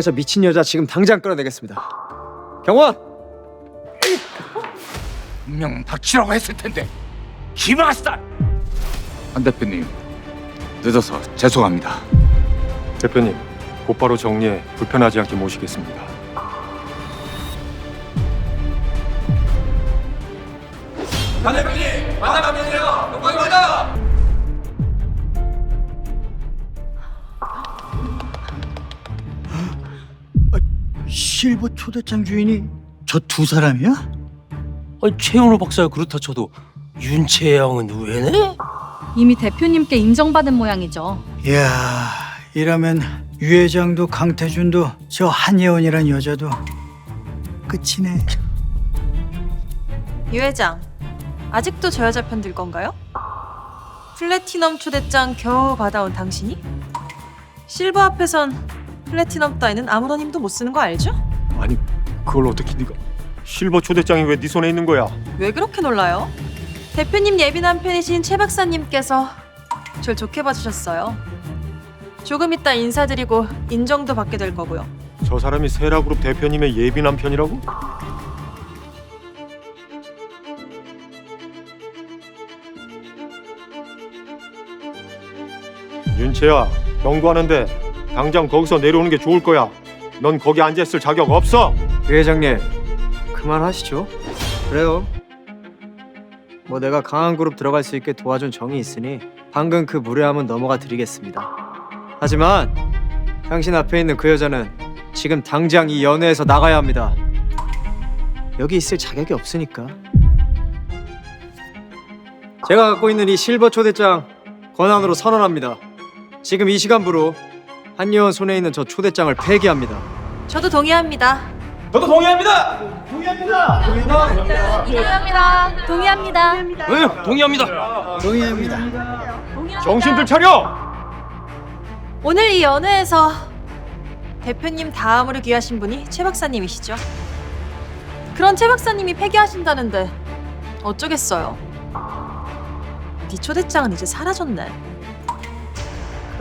저 미친 여자 지금 당장 끌어내겠습니다. 경원! 분명 닥치라고 했을 텐데 기마스다. 안 대표님 늦어서 죄송합니다. 대표님, 곧바로 정리해 불편하지 않게 모시겠습니다. 실버 초대장 주인이 저 두 사람이야? 아니 최현우 박사가 그렇다 쳐도 윤채영은 왜네? 이미 대표님께 인정받은 모양이죠. 이야 이러면 유 회장도 강태준도 저 한예원이란 여자도 끝이네 유 회장, 아직도 저 여자 편 들 건가요? 플래티넘 초대장 겨우 받아온 당신이? 실버 앞에선 플래티넘 따위는 아무런 힘도 못 쓰는 거 알죠? 아니, 그걸 어떻게 네가 실버 초대장이 왜 네 손에 있는 거야? 왜 그렇게 놀라요? 대표님 예비남 편이신 최 박사님께서 절 좋게 봐주셨어요. 조금 이따 인사드리고 인정도 받게 될 거고요. 저 사람이 세라그룹 대표님의 예비 남편이라고? 윤채야, 경고하는데 당장 거기서 내려오는 게 좋을 거야. 넌 거기 앉아 있을 자격 없어. 유 회장님 그만하시죠. 그래요. 뭐 내가 강한 그룹 들어갈 수 있게 도와준 정이 있으니 방금 그 무례함은 넘어가 드리겠습니다. 하지만 당신 앞에 있는 그 여자는 지금 당장 이 연회에서 나가야 합니다. 여기 있을 자격이 없으니까. 제가 갖고 있는 이 실버 초대장 권한으로 선언합니다. 지금 이 시간부로 한예원 손에 있는 저 초대장을 폐기합니다. 저도 동의합니다. 동의합니다. 동의합니다. 네, 동의합니다. 동의합니다 정신들 차려! 오늘 이 연회에서 대표님 다음으로 귀하신 분이 최 박사님이시죠. 그런 최 박사님이 폐기하신다는데 어쩌겠어요. 네 초대장은 이제 사라졌네.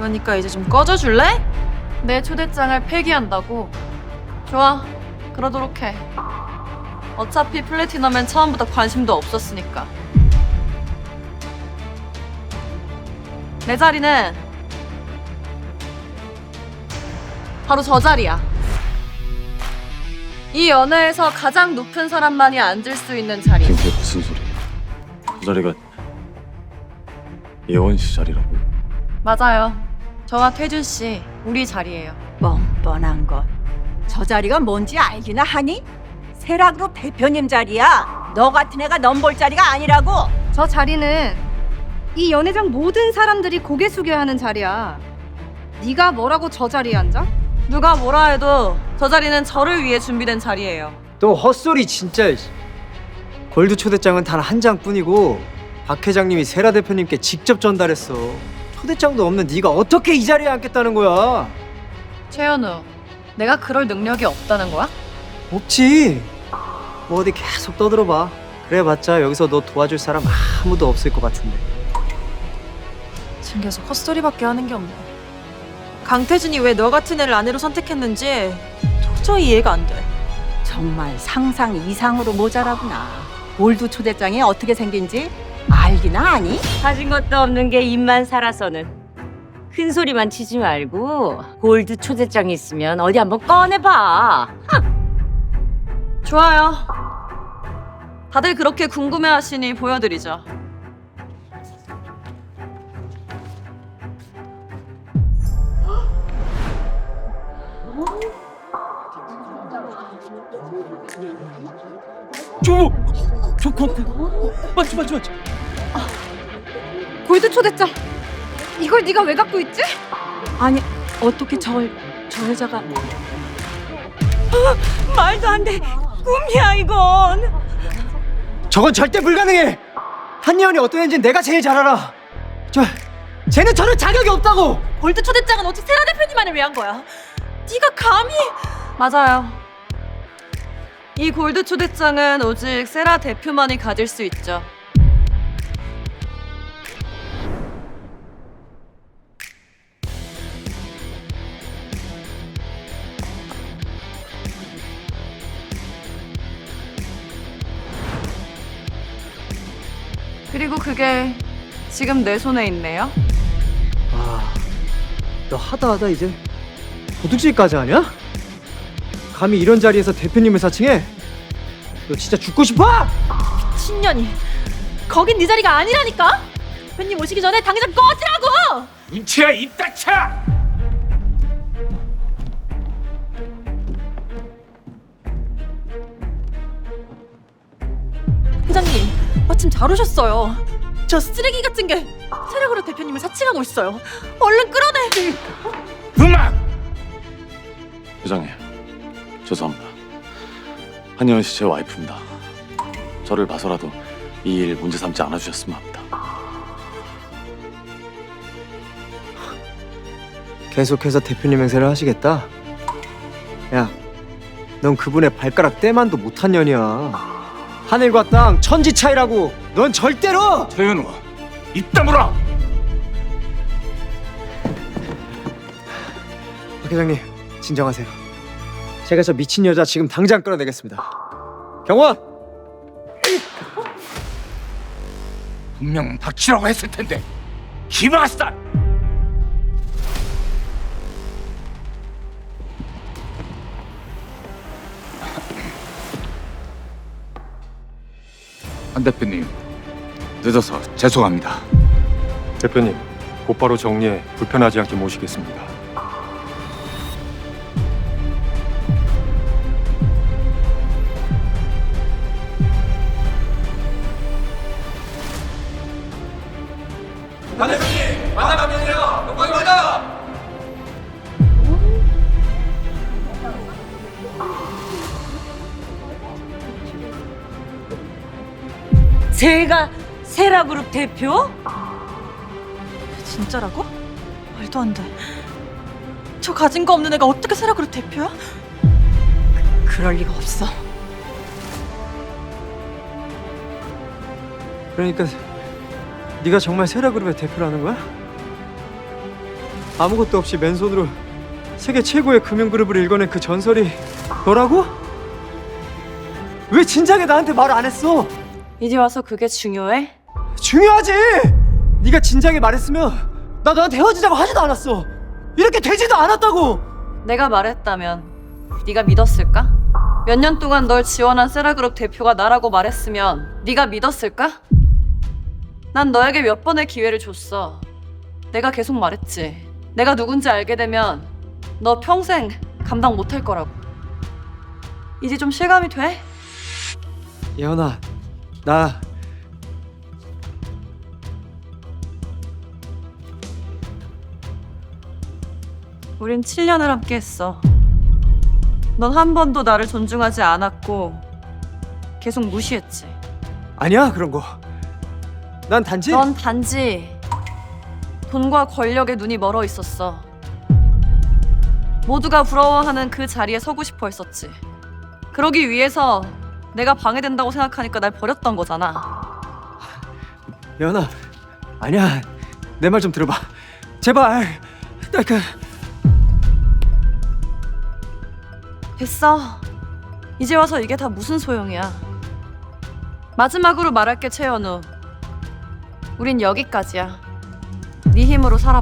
그러니까 이제 좀 꺼져줄래? 내 초대장을 폐기한다고. 좋아. 그러도록 해. 어차피 플래티넘엔 처음부터 관심도 없었으니까. 내 자리는 바로 저 자리야. 이 연회에서 가장 높은 사람만이 앉을 수 있는 자리. 지금 그게 무슨 소리야? 그 자리가 예원 씨 자리라고? 맞아요. 저와 태준 씨 우리 자리예요. 뻔뻔한 것. 저 자리가 뭔지 알기나 하니? 세라그룹 대표님 자리야. 너 같은 애가 넘볼 자리가 아니라고. 저 자리는 이 연회장 모든 사람들이 고개 숙여야 하는 자리야. 네가 뭐라고 저 자리에 앉아? 누가 뭐라 해도 저 자리는 저를 위해 준비된 자리예요. 또 헛소리 진짜. 골드 초대장은 단 한 장뿐이고 박 회장님이 세라 대표님께 직접 전달했어. 초대장도 없는 네가 어떻게 이 자리에 앉겠다는 거야? 최현우, 내가 그럴 능력이 없다는 거야? 없지. 뭐 어디 계속 떠들어봐. 그래봤자 여기서 너 도와줄 사람 아무도 없을 것 같은데. 지금 계속 헛소리밖에 하는 게 없네. 강태준이 왜 너 같은 애를 아내로 선택했는지 도저히 이해가 안 돼. 정말 상상 이상으로 모자라구나. 골드 초대장이 어떻게 생긴지 알기나 하니? 가진 것도 없는 게 입만 살아서는 큰 소리만 치지 말고 골드 초대장 있으면 어디 한번 꺼내봐. 좋아요. 다들 그렇게 궁금해하시니 보여드리죠. 저, 저, 거, 맞지, 맞지, 맞지. 골드 초대장. 이걸 네가 왜 갖고 있지? 아니 어떻게 저, 저 여자가 아, 말도 안 돼. 꿈이야 이건. 저건 절대 불가능해. 한예원이 어떤 애인지 내가 제일 잘 알아. 저, 쟤는 저럴 자격이 없다고. 골드 초대장은 오직 세라 대표님만을 위한 거야. 네가 감히 맞아요. 이 골드 초대장은 오직 세라 대표만이 가질 수 있죠. 그리고 그게 지금 내 손에 있네요. 아, 너 하다 하다 이제 도둑질까지 하냐? 감히 이런 자리에서 대표님을 사칭해? 너 진짜 죽고 싶어? 신년이 거긴 네 자리가 아니라니까. 대표님 오시기 전에 당장 꺼지라고. 윤채야 입 닥쳐! 회장님 마침 잘 오셨어요. 저 쓰레기 같은 게 세력으로 대표님을 사칭하고 있어요. 얼른 끌어내. 그만! 회장님 죄송합니다. 한예원 씨제 와이프입니다. 저를 봐서라도 이 일 문제 삼지 않아 주셨으면 합니다. 계속해서 대표님 행세를 하시겠다? 야, 넌 그분의 발가락 떼만도 못한 년이야. 하늘과 땅 천지 차이라고. 넌 절대로. 최현우 입 다물어! 박 회장님, 진정하세요. 제가 저 미친 여자 지금 당장 끌어내겠습니다. 경원, 분명 닥치라고 했을 텐데 기마스다! 한 대표님 늦어서 죄송합니다. 대표님, 곧바로 정리해 불편하지 않게 모시겠습니다. 제가 세라그룹 대표? 진짜라고? 말도 안 돼. 저 가진 거 없는 애가 어떻게 세력으로 대표야? 그럴 리가 없어. 그러니까 네가 정말 세라그룹의 대표라는 거야? 아무것도 없이 맨손으로 세계 최고의 금융그룹을 일궈낸 그 전설이 너라고? 왜 진작에 나한테 말 안 했어? 이제 와서 그게 중요해? 중요하지! 네가 진작에 말했으면 나 너한테 헤어지자고 하지도 않았어. 이렇게 되지도 않았다고. 내가 말했다면 네가 믿었을까? 몇 년 동안 널 지원한 세라그룹 대표가 나라고 말했으면 네가 믿었을까? 난 너에게 몇 번의 기회를 줬어. 내가 계속 말했지. 내가 누군지 알게 되면 너 평생 감당 못할 거라고. 이제 좀 실감이 돼? 예언아, 나 우린 7년을 함께 했어. 넌 한 번도 나를 존중하지 않았고 계속 무시했지. 아니야 그런 거. 난 단지 넌 단지 돈과 권력에 눈이 멀어 있었어. 모두가 부러워하는 그 자리에 서고 싶어 했었지. 그러기 위해서 내가 방해된다고 생각하니까 날 버렸던 거잖아. 예언아, 아니야. 내 말 좀 들어봐. 제발. 나 그 됐어. 이제 와서 이게 다 무슨 소용이야. 마지막으로 말할게, 최현우. 우린 여기까지야. 네 힘으로 살아.